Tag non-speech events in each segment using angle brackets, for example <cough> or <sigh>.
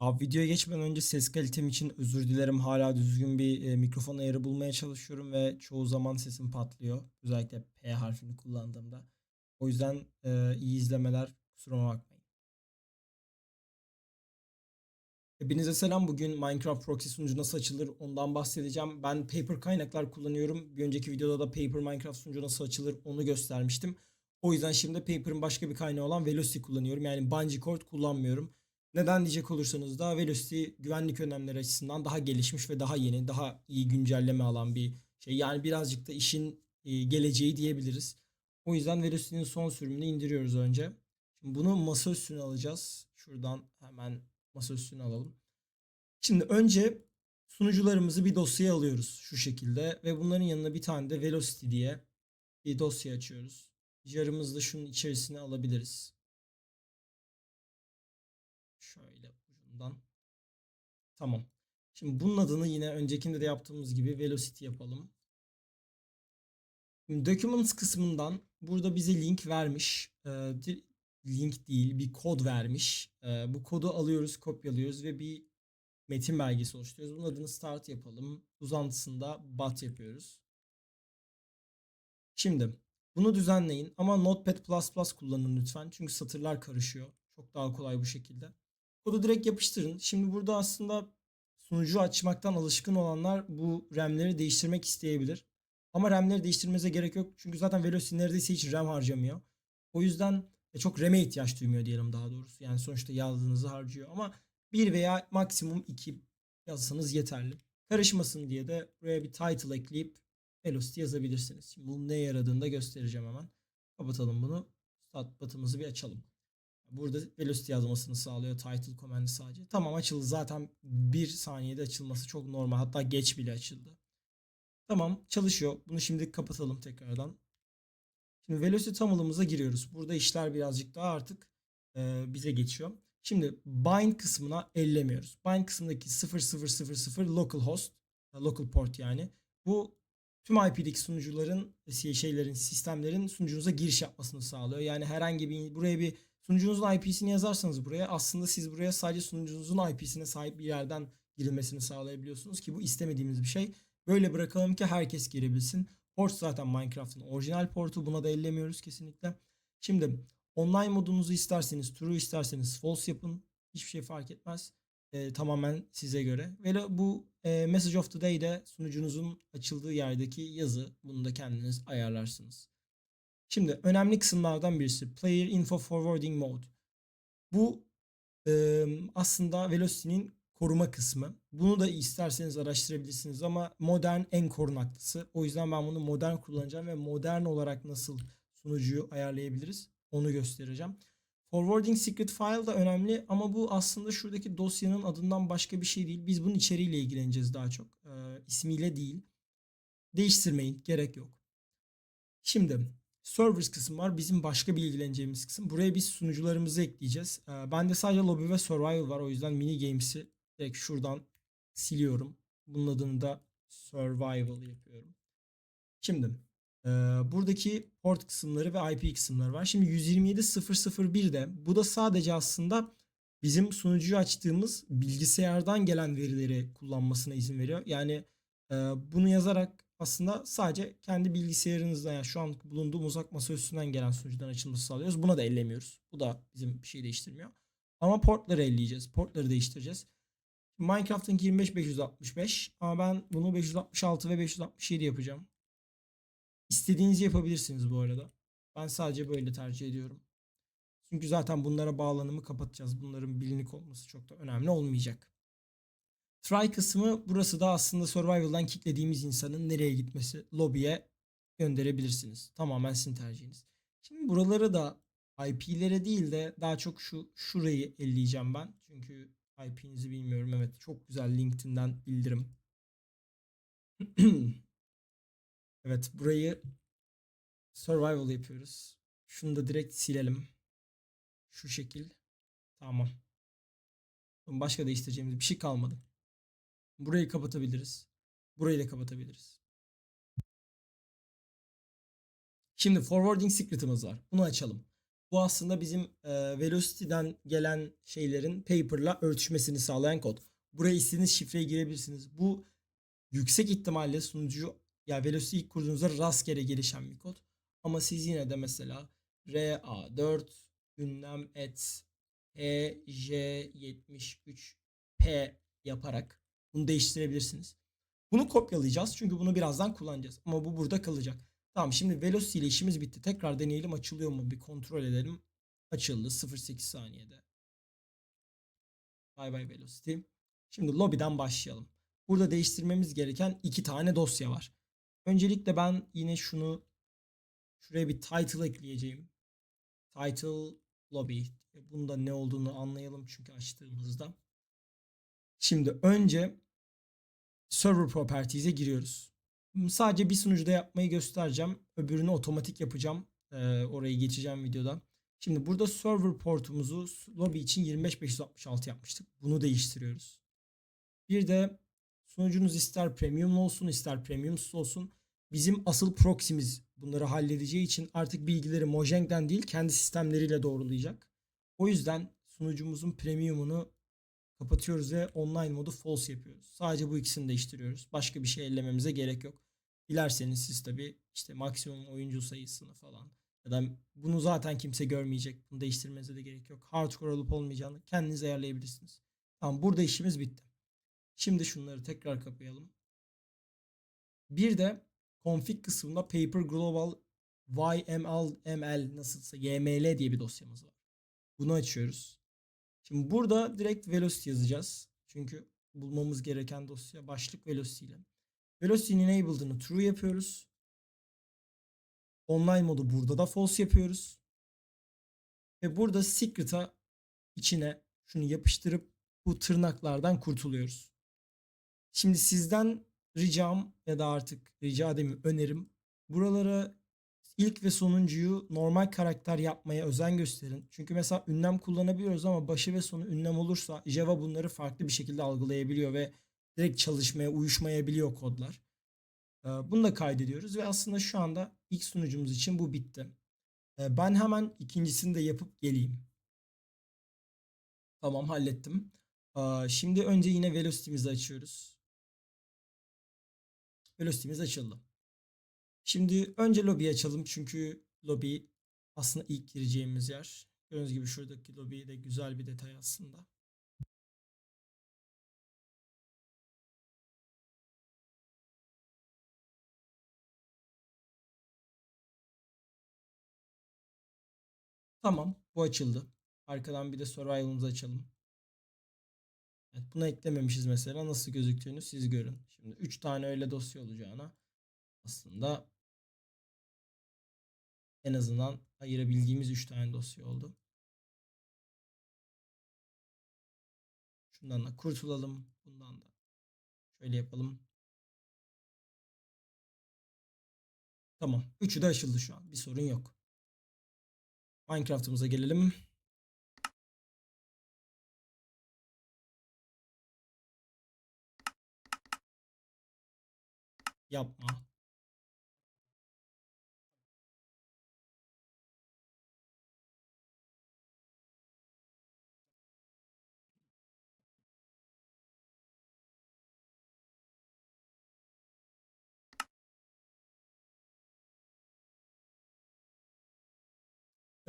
Abi videoya geçmeden önce ses kalitem için özür dilerim. Hala düzgün bir e, mikrofon ayarı bulmaya çalışıyorum ve çoğu zaman sesim patlıyor. Özellikle P harfini kullandığımda. O yüzden e, iyi izlemeler. Kusuruma bakmayın. Hepinize selam. Bugün Minecraft Proxy sunucu nasıl açılır ondan bahsedeceğim. Ben Paper kaynaklar kullanıyorum. Bir önceki videoda da Paper Minecraft sunucu nasıl açılır onu göstermiştim. O yüzden şimdi Paper'ın başka bir kaynağı olan Velocity kullanıyorum. Yani Bungee Cord kullanmıyorum. Neden diyecek olursanız da Velocity güvenlik önlemleri açısından daha gelişmiş ve daha yeni, daha iyi güncelleme alan bir şey. Yani birazcık da işin e, geleceği diyebiliriz. O yüzden Velocity'nin son sürümünü indiriyoruz önce. Şimdi bunu masa üstüne alacağız. Şuradan hemen masa üstüne alalım. Şimdi önce sunucularımızı bir dosyaya alıyoruz şu şekilde ve bunların yanına bir tane de Velocity diye bir dosya açıyoruz. Jarımızı da şunun içerisine alabiliriz. Şöyle ucundan. Tamam. Şimdi bunun adını yine öncekinde de yaptığımız gibi Velocity yapalım. Şimdi Documents kısmından burada bize link vermiş. Di- link değil bir kod vermiş. Ee, bu kodu alıyoruz, kopyalıyoruz ve bir metin belgesi oluşturuyoruz. Bunun adını start yapalım. Uzantısında bat yapıyoruz. Şimdi bunu düzenleyin ama Notepad++ kullanın lütfen. Çünkü satırlar karışıyor. Çok daha kolay bu şekilde. Kodu direkt yapıştırın. Şimdi burada aslında sunucu açmaktan alışkın olanlar bu RAM'leri değiştirmek isteyebilir. Ama RAM'leri değiştirmenize gerek yok. Çünkü zaten Velocity neredeyse hiç RAM harcamıyor. O yüzden e, çok RAM'e ihtiyaç duymuyor diyelim daha doğrusu. Yani sonuçta yazdığınızı harcıyor. Ama bir veya maksimum iki yazsanız yeterli. Karışmasın diye de buraya bir title ekleyip Velocity yazabilirsiniz. Şimdi bunun ne yaradığını da göstereceğim hemen. Kapatalım bunu. Start button'ımızı bir açalım. Burada Velocity yazmasını sağlıyor title command'i sadece. Tamam açıldı. Zaten bir saniyede açılması çok normal. Hatta geç bile açıldı. Tamam çalışıyor. Bunu şimdi kapatalım tekrardan. Şimdi Velocity tamılımıza giriyoruz. Burada işler birazcık daha artık e, bize geçiyor. Şimdi bind kısmına ellemiyoruz. Bind kısmındaki 0000 localhost, local port yani. Bu tüm IP'deki sunucuların şey- şeylerin sistemlerin sunucunuza giriş yapmasını sağlıyor. Yani herhangi bir buraya bir sunucunuzun IP'sini yazarsanız buraya aslında siz buraya sadece sunucunuzun IP'sine sahip bir yerden girilmesini sağlayabiliyorsunuz ki bu istemediğimiz bir şey. Böyle bırakalım ki herkes girebilsin. Port zaten Minecraft'ın orijinal portu. Buna da ellemiyoruz kesinlikle. Şimdi online modunuzu isterseniz true isterseniz false yapın. Hiçbir şey fark etmez. Ee, tamamen size göre. Ve bu e, message of the day de sunucunuzun açıldığı yerdeki yazı. Bunu da kendiniz ayarlarsınız. Şimdi önemli kısımlardan birisi Player Info Forwarding Mode. Bu e, aslında Velocity'nin koruma kısmı. Bunu da isterseniz araştırabilirsiniz ama modern en korunaklısı. O yüzden ben bunu modern kullanacağım ve modern olarak nasıl sunucuyu ayarlayabiliriz onu göstereceğim. Forwarding secret file da önemli ama bu aslında şuradaki dosyanın adından başka bir şey değil. Biz bunun içeriğiyle ilgileneceğiz daha çok. E, ismiyle değil. Değiştirmeyin. Gerek yok. Şimdi servers kısmı var. Bizim başka bir ilgileneceğimiz kısım. Buraya biz sunucularımızı ekleyeceğiz. Ee, bende sadece lobby ve survival var. O yüzden mini games'i direkt şuradan siliyorum. Bunun adını da survival yapıyorum. Şimdi e, buradaki port kısımları ve IP kısımları var. Şimdi 127.001'de bu da sadece aslında bizim sunucuyu açtığımız bilgisayardan gelen verileri kullanmasına izin veriyor. Yani e, bunu yazarak aslında sadece kendi bilgisayarınızdan yani şu an bulunduğum uzak masa üstünden gelen sunucudan açılması sağlıyoruz. Buna da ellemiyoruz. Bu da bizim bir şey değiştirmiyor. Ama portları elleyeceğiz. Portları değiştireceğiz. Minecraft'ın 25 565 ama ben bunu 566 ve 567 yapacağım. İstediğinizi yapabilirsiniz bu arada. Ben sadece böyle tercih ediyorum. Çünkü zaten bunlara bağlanımı kapatacağız. Bunların bilinik olması çok da önemli olmayacak. Try kısmı burası da aslında survival'dan kicklediğimiz insanın nereye gitmesi lobby'ye gönderebilirsiniz. Tamamen sizin tercihiniz. Şimdi buraları da IP'lere değil de daha çok şu şurayı elleyeceğim ben. Çünkü IP'nizi bilmiyorum. Evet çok güzel LinkedIn'den bildirim. <clears throat> evet burayı survival yapıyoruz. Şunu da direkt silelim. Şu şekil. Tamam. Başka değiştireceğimiz bir şey kalmadı. Burayı kapatabiliriz. Burayı da kapatabiliriz. Şimdi forwarding secret'ımız var. Bunu açalım. Bu aslında bizim e, Velocity'den gelen şeylerin Paper'la örtüşmesini sağlayan kod. Buraya istediğiniz şifreyi girebilirsiniz. Bu yüksek ihtimalle sunucu ya Velocity ilk kurduğunuzda rastgele gelişen bir kod. Ama siz yine de mesela RA4 ünlem et EJ73P yaparak bunu değiştirebilirsiniz. Bunu kopyalayacağız çünkü bunu birazdan kullanacağız. Ama bu burada kalacak. Tamam şimdi Velocity ile işimiz bitti. Tekrar deneyelim açılıyor mu bir kontrol edelim. Açıldı 0.8 saniyede. Bye bye Velocity. Şimdi lobby'den başlayalım. Burada değiştirmemiz gereken iki tane dosya var. Öncelikle ben yine şunu şuraya bir title ekleyeceğim. Title lobby. Bunda ne olduğunu anlayalım çünkü açtığımızda. Şimdi önce server properties'e giriyoruz. Sadece bir sunucuda yapmayı göstereceğim. Öbürünü otomatik yapacağım. Ee, orayı geçeceğim videoda. Şimdi burada server portumuzu lobby için 25566 yapmıştık. Bunu değiştiriyoruz. Bir de sunucunuz ister premium olsun ister premiumsuz olsun. Bizim asıl proxy'miz bunları halledeceği için artık bilgileri Mojang'den değil kendi sistemleriyle doğrulayacak. O yüzden sunucumuzun premiumunu kapatıyoruz ve online modu false yapıyoruz. Sadece bu ikisini değiştiriyoruz. Başka bir şey ellememize gerek yok. Dilerseniz siz tabi işte maksimum oyuncu sayısını falan ya da bunu zaten kimse görmeyecek. Bunu değiştirmenize de gerek yok. Hardcore olup olmayacağını kendiniz ayarlayabilirsiniz. Tamam burada işimiz bitti. Şimdi şunları tekrar kapayalım. Bir de config kısmında paper global yml ml nasılsa yml diye bir dosyamız var. Bunu açıyoruz. Şimdi burada direkt velocity yazacağız. Çünkü bulmamız gereken dosya başlık velocity ile. Velocity'nin enabled'ını true yapıyoruz. Online modu burada da false yapıyoruz. Ve burada secret'a içine şunu yapıştırıp bu tırnaklardan kurtuluyoruz. Şimdi sizden ricam ya da artık rica demeyeyim önerim buralara ilk ve sonuncuyu normal karakter yapmaya özen gösterin. Çünkü mesela ünlem kullanabiliyoruz ama başı ve sonu ünlem olursa Java bunları farklı bir şekilde algılayabiliyor ve direkt çalışmaya, uyuşmayabiliyor kodlar. Bunu da kaydediyoruz ve aslında şu anda ilk sunucumuz için bu bitti. Ben hemen ikincisini de yapıp geleyim. Tamam hallettim. Şimdi önce yine Velocity'mizi açıyoruz. Velocity'miz açıldı. Şimdi önce lobi açalım çünkü lobi aslında ilk gireceğimiz yer. Gördüğünüz gibi şuradaki lobi de güzel bir detay aslında. Tamam bu açıldı. Arkadan bir de survival'ımızı açalım. Evet, bunu eklememişiz mesela. Nasıl gözüktüğünü siz görün. Şimdi 3 tane öyle dosya olacağına aslında en azından ayırabildiğimiz 3 tane dosya oldu. Şundan da kurtulalım. Bundan da şöyle yapalım. Tamam. Üçü de açıldı şu an. Bir sorun yok. Minecraft'ımıza gelelim. Yapma.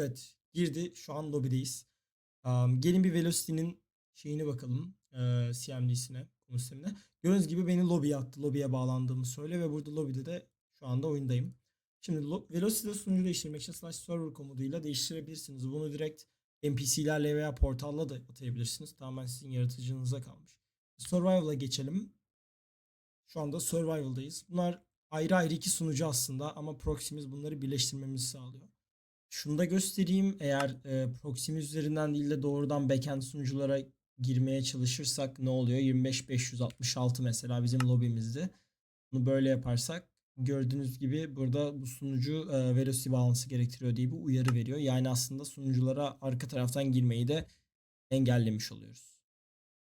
Evet girdi. Şu an lobideyiz. Um, gelin bir Velocity'nin şeyine bakalım. E, CMD'sine, konu sistemine. Gördüğünüz gibi beni lobiye attı. Lobiye bağlandığımı söyle ve burada lobide de şu anda oyundayım. Şimdi Velocity'de sunucu değiştirmek için slash server komutuyla değiştirebilirsiniz. Bunu direkt NPC'lerle veya portalla da atayabilirsiniz. Tamamen sizin yaratıcınıza kalmış. Survival'a geçelim. Şu anda Survival'dayız. Bunlar ayrı ayrı iki sunucu aslında ama proxy'miz bunları birleştirmemizi sağlıyor. Şunu da göstereyim. Eğer e, Proximiz üzerinden değil de doğrudan backend sunuculara girmeye çalışırsak ne oluyor? 25566 mesela bizim lobimizde. Bunu böyle yaparsak gördüğünüz gibi burada bu sunucu e, velocity bağlantısı gerektiriyor diye bir uyarı veriyor. Yani aslında sunuculara arka taraftan girmeyi de engellemiş oluyoruz.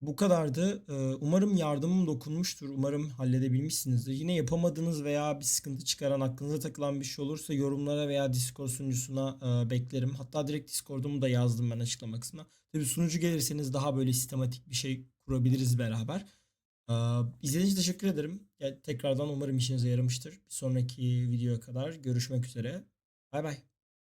Bu kadardı. Ee, Umarım yardımım dokunmuştur. Umarım halledebilmişsinizdir. Yine yapamadığınız veya bir sıkıntı çıkaran, aklınıza takılan bir şey olursa yorumlara veya Discord sunucusuna e, beklerim. Hatta direkt Discord'umu da yazdım ben açıklama kısmına. Tabii sunucu gelirseniz daha böyle sistematik bir şey kurabiliriz beraber. Ee, İzlediğiniz için teşekkür ederim. Tekrardan umarım işinize yaramıştır. Bir sonraki videoya kadar görüşmek üzere. Bay bay.